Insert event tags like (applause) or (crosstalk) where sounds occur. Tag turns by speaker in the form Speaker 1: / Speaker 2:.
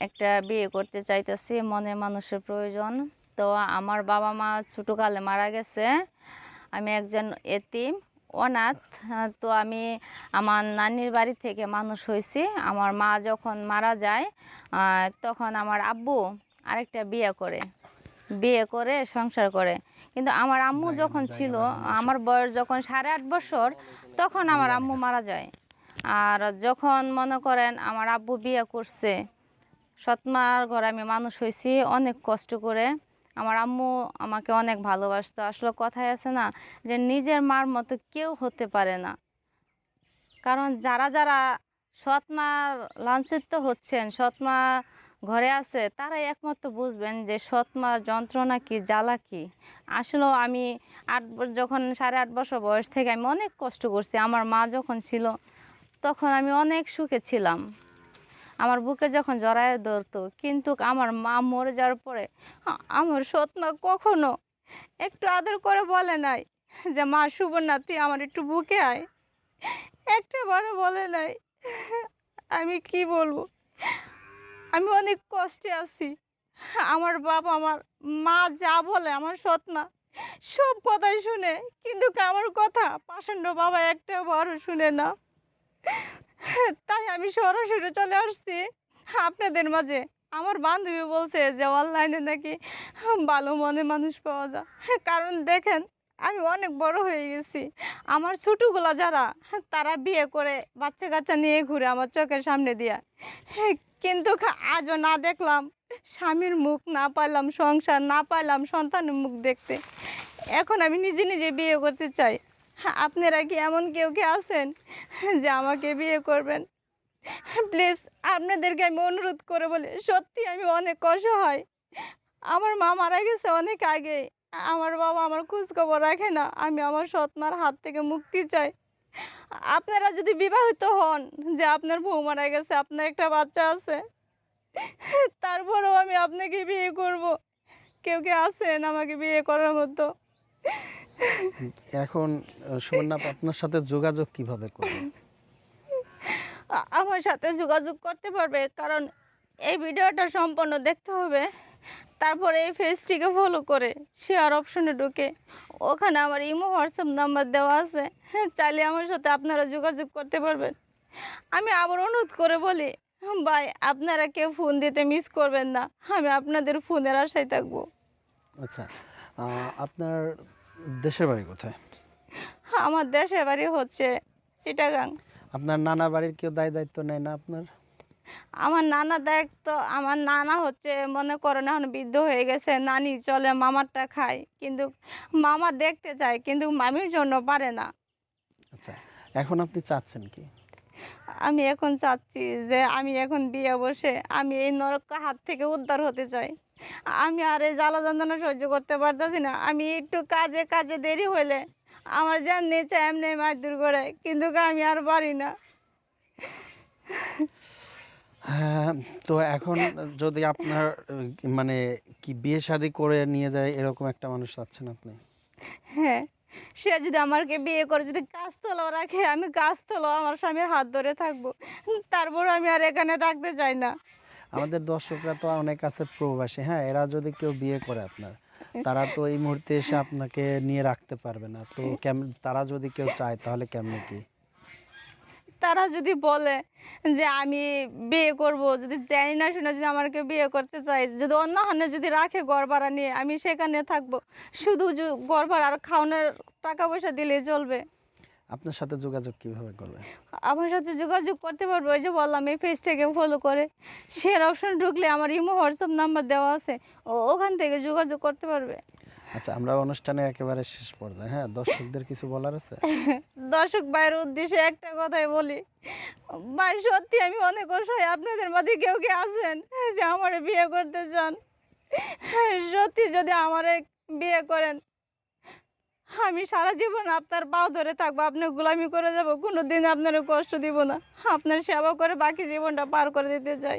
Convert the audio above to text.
Speaker 1: একটা বিয়ে করতে চাইতেছি মনে মানুষের প্রয়োজন। তো আমার বাবা মা ছোটোকালে মারা গেছে। আমি একজন এতিম অনাথ। তো আমি আমার নানির বাড়ি থেকে মানুষ হয়েছি। আমার মা যখন মারা যায় তখন আমার আব্বু আরেকটা বিয়ে করে। বিয়ে করে সংসার করে। কিন্তু আমার আম্মু যখন ছিল আমার বয়স যখন সাড়ে আট বছর তখন আমার আম্মু মারা যায়। আর যখন মনে করেন আমার আব্বু বিয়ে করছে সৎমার ঘরে আমি মানুষ হয়েছি, অনেক কষ্ট করে। আমার আম্মু আমাকে অনেক ভালোবাসতো। আসলে কথায় আছে না যে নিজের মার মতো কেউ হতে পারে না। কারণ যারা যারা সৎমা লাঞ্ছিত হচ্ছেন সৎমা ঘরে আছে, তারাই একমাত্র বুঝবেন যে সৎমার যন্ত্রণা কি, জ্বালা কি। আসলেও আমি আট যখন সাড়ে আট বছর বয়স থেকে আমি অনেক কষ্ট করছি, আমার মা যখন ছিল, তখন আমি অনেক সুখে ছিলাম। আমার বুকে যখন জড়ায় ধরতো, কিন্তু আমার মা মরে যাওয়ার পরে আমার সৎমা কখনো একটু আদর করে বলে নাই যে, মা সুবর্ণা তুই আমার একটু বুকে আয়। একটা বারো বলে নাই। আমি কি বলব? আমি অনেক কষ্টে আছি। আমার বাবা আমার, মা যা বলে আমার সৎমা, সব কথাই শুনে, কিন্তু আমার কথা পাষণ্ড বাবা একটা বড় শুনে না। তাই আমি সরাসরি চলে আসছি। আপনাদের মাঝে আমার বান্ধবী বলছে যে অনলাইনে নাকি ভালো মনে মানুষ পাওয়া যায়। কারণ দেখেন, আমি অনেক বড় হয়ে গেছি। আমার ছোটোগুলো যারা, তারা বিয়ে করে বাচ্চা কাচ্চা নিয়ে ঘুরে আমার চোখের সামনে দিয়া। কিন্তু আজও না দেখলাম, স্বামীর মুখ না পাইলাম, সংসার না পাইলাম, সন্তানের মুখ দেখতে। এখন আমি নিজে নিজে বিয়ে করতে চাই। আপনারা কি এমন কেউ কে আছেন যে আমাকে বিয়ে করবেন? প্লিজ, আপনাদেরকে আমি অনুরোধ করে বলি, সত্যি আমি অনেক অসহায়। আমার মা মারা গেছে অনেক আগে। আমার বাবা আমার খোঁজ খবর রাখে না। আমি আমার সৎমার হাত থেকে মুক্তি চাই। আপনারা যদি বিবাহিত হন, যে আপনার বউ মারা গেছে, আপনার একটা বাচ্চা আছে, তারপরেও আমি আপনাকে বিয়ে করব। কেউ কে আছেন আমাকে বিয়ে করার মতো?
Speaker 2: এখন আহ, সুবর্ণা আপনার সাথে যোগাযোগ কীভাবে করবে?
Speaker 1: আমার সাথে যোগাযোগ করতে পারবে কারণ এই ভিডিওটা সম্পূর্ণ দেখতে হবে। তারপরে এই পেজটিকে ফলো করে শেয়ার অপশনে ঢুকে। ওখানে আমার ইমো হোয়াটসঅ্যাপ নাম্বার দেওয়া আছে। হ্যাঁ চাইলে আমার সাথে আপনারা যোগাযোগ করতে পারবেন। আমি আবার অনুরোধ করে বলি ভাই আপনারা কেউ ফোন দিতে মিস করবেন না। আমি আপনাদের ফোনের আশায় থাকব।
Speaker 2: আচ্ছা আপনার দেশের বাড়ি কোথায়?
Speaker 1: আমার দেশের বাড়ি হচ্ছে চিটাগাং।
Speaker 2: আপনার নানা বাড়ির কেউ দায় দায়িত্ব নেয় না আপনার?
Speaker 1: আমার নানা দায়িত্ব আমার নানা হচ্ছে মনে করেন এখন বৃদ্ধ হয়ে গেছে নানি চলে মামারটা খায় কিন্তু মামা দেখতে চায় কিন্তু মামির জন্য পারে না।
Speaker 2: আচ্ছা এখন আপনি চাচ্ছেন কি?
Speaker 1: আমি এখন চাচ্ছি যে আমি এখন বিয়ে বসে আমি এই নরক হাত থেকে উদ্ধার হতে চাই। আমি আর এই জ্বালা যন্ত্রণা সহ্য করতে পারতেছি না। আমি একটু কাজে কাজে দেরি হলে আমার যেমনি চাই এমনি মাছ দূর করে কিন্তু আমি আর পারি না।
Speaker 2: হ্যাঁ তো এখন যদি আপনার মানে কি বিয়ে শাদী করে নিয়ে যায় এরকম একটা মানুষ চাচ্ছেন আপনি?
Speaker 1: হ্যাঁ সে যদি আমাকে বিয়ে করে যদি কাজ তোলো রাখে আমি কাজ তোলো আমার স্বামীর হাত ধরে থাকব। তারপর আমি আর এখানে থাকতে চাই না।
Speaker 2: আমাদের দর্শকরা তো অনেক আছে প্রবাসী হ্যাঁ এরা যদি কেউ বিয়ে করে আপনার, তারা তো এই মুহূর্তে এসে আপনাকে নিয়ে রাখতে পারবে না। তো কেমন তারা যদি কেউ চায় তাহলে কেমনে কি?
Speaker 1: তারা যদি বলে যে আমি বিয়ে করব, যদি জানি না শুনে যদি আমাকে বিয়ে করতে চাই যদি অন্য হানে যদি রাখে ভাড়া নিয়ে, আমি সেখানে থাকব। শুধু ভাড়া আর খাওয়ানোর টাকা পয়সা দিলেই চলবে।
Speaker 2: আপনার সাথে যোগাযোগ কীভাবে করবে
Speaker 1: আমার সাথে যোগাযোগ করতে পারব ওই যে বললাম এই পেজটাকে ফলো করে। শেয়ার অপশন ঢুকলে আমার ইমো হোয়াটসঅ্যাপ নাম্বার দেওয়া আছে। ওখান থেকে যোগাযোগ করতে পারবে।
Speaker 2: আচ্ছা আমরা অনুষ্ঠানে একেবারে শেষ পর্যায়ে হ্যাঁ? দর্শকদের কিছু বলার আছে? (laughs)
Speaker 1: দর্শক ভাইয়ের উদ্দেশ্যে একটা কথাই বলি। ভাই সত্যি আমি অনেক অসহায় আপনাদের মধ্যে কেউ কে আছেন? যে আমার বিয়ে করতে চান? সত্যি যদি আমারে বিয়ে করেন আমি সারা জীবন আপনার পাও ধরে থাকব আপনার গোলামি করে যাব কোনো দিন আপনার কষ্ট দিব না। আপনার সেবা করে বাকি জীবনটা পার করে দিতে চাই।